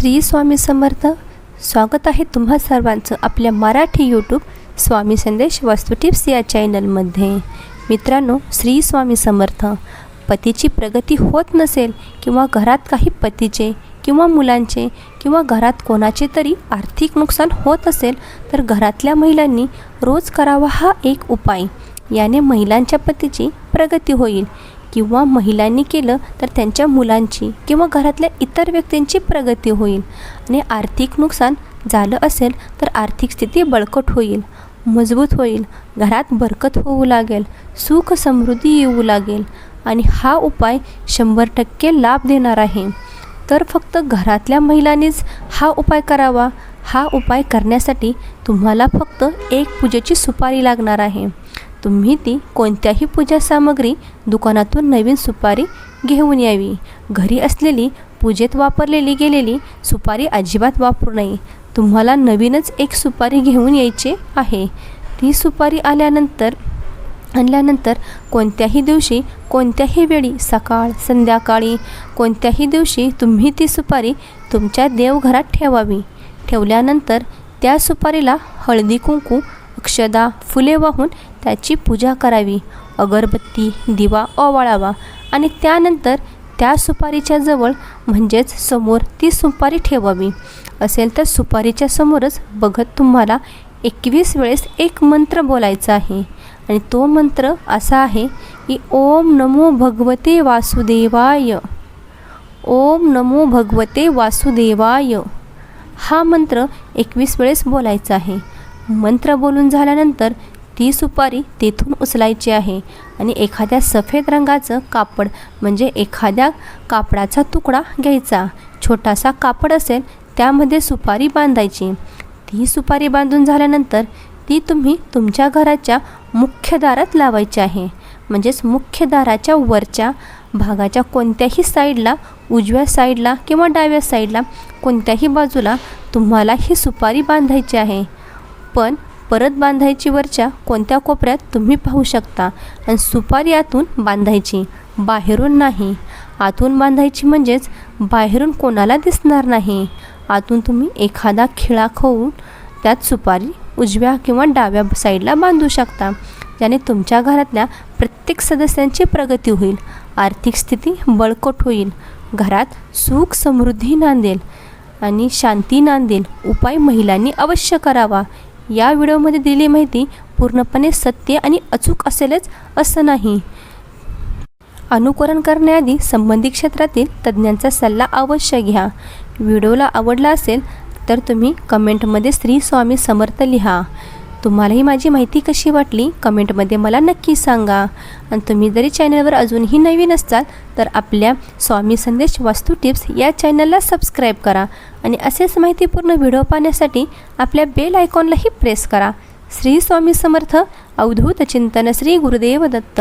श्री स्वामी समर्थ. स्वागत आहे तुम्हा सर्वांचं आपल्या मराठी यूट्यूब स्वामी संदेश वास्तू टिप्स या चॅनलमध्ये मित्रांनो श्री स्वामी समर्थ. पतीची प्रगती होत नसेल किंवा घरात काही पतीचे किंवा मुलांचे किंवा घरात कोणाचे तरी आर्थिक नुकसान होत असेल तर घरातल्या महिलांनी रोज करावा हा एक उपाय. याने महिलांच्या पतीची प्रगती होईल. किंवा महिलांनी केलं तर त्यांच्या मुलांची किंवा घरातल्या इतर व्यक्तींची प्रगती होईल. आणि आर्थिक नुकसान झालं असेल तर आर्थिक स्थिती बळकट होईल मजबूत होईल घरात बरकत होऊ लागेल सुख समृद्धी येऊ लागेल. आणि हा उपाय शंभर टक्के लाभ देणार आहे. तर फक्त घरातल्या महिलांनीच हा उपाय करावा. हा उपाय करण्यासाठी तुम्हाला फक्त एक पूजेची सुपारी लागणार आहे. तुम्ही ती कोणत्याही पूजा सामग्री दुकानातून नवीन सुपारी घेऊन यावी. घरी असलेली पूजेत वापरलेली गेलेली सुपारी अजिबात वापरू नये. तुम्हाला नवीनच एक सुपारी घेऊन यायची आहे. ती सुपारी आल्यानंतर आणल्यानंतर कोणत्याही दिवशी कोणत्याही वेळी सकाळ संध्याकाळी कोणत्याही दिवशी तुम्ही ती सुपारी तुमच्या देवघरात ठेवावी. ठेवल्यानंतर त्या सुपारीला हळदी कुंकू अक्षदा फुले वाहून त्याची पूजा करावी. अगरबत्ती दिवा ओवाळावा आणि त्यानंतर त्या सुपारीच्या जवळ म्हणजेच समोर ती सुपारी ठेवावी. असेल तर सुपारीच्या समोरच बघत तुम्हाला एकवीस वेळेस एक मंत्र बोलायचा आहे. आणि तो मंत्र असा आहे की ओम नमो भगवते वासुदेवाय. ओम नमो भगवते वासुदेवाय. हा मंत्र एकवीस वेळेस बोलायचा आहे. मंत्र बोलून झाल्यानंतर ती सुपारी तेथून उचलायची आहे आणि एखाद्या सफेद रंगाचं कापड म्हणजे एखाद्या कापडाचा तुकडा घ्यायचा. छोटासा कापड असेल त्यामध्ये सुपारी बांधायची. ती सुपारी बांधून झाल्यानंतर ती तुम्ही तुमच्या घराच्या मुख्य दारात लावायची आहे. म्हणजेच मुख्य दाराच्या वरच्या भागाच्या कोणत्याही साईडला उजव्या साईडला किंवा डाव्या साईडला कोणत्याही बाजूला तुम्हाला ही सुपारी बांधायची आहे. पण परत बांधायची वरच्या कोणत्या कोपऱ्यात तुम्ही पाहू शकता. आणि सुपारी आतून बांधायची. बाहेरून नाही. आतून बांधायची म्हणजेच बाहेरून कोणाला दिसणार नाही. आतून तुम्ही एखादा खिळा खाऊन त्यात सुपारी उजव्या किंवा डाव्या साईडला बांधू शकता. ज्याने तुमच्या घरातल्या प्रत्येक सदस्यांची प्रगती होईल. आर्थिक स्थिती बळकट होईल. घरात सुख समृद्धी नांदेल आणि शांती नांदेल उपाय महिलांनी अवश्य करावा. या व्हिडिओमध्ये दिलेली माहिती पूर्णपणे सत्य आणि अचूक असेलच असं नाही. अनुकरण करण्याआधी संबंधित क्षेत्रातील तज्ज्ञांचा सल्ला अवश्य घ्या. व्हिडिओला आवडला असेल तर तुम्ही कमेंटमध्ये श्री स्वामी समर्थ लिहा. तुम्हालाही माझी माहिती कशी वाटली? कमेंटमध्ये मला नक्की सांगा. आणि तुम्ही जरी चॅनलवर अजूनही नवीन असाल तर आपल्या स्वामी संदेश वास्तू टिप्स या चॅनलला सबस्क्राईब करा आणि असेच माहितीपूर्ण व्हिडिओ पाहण्यासाठी आपल्या बेल आयकॉनलाही प्रेस करा. श्री स्वामी समर्थ. अवधूत चिंतन श्री गुरुदेव दत्त.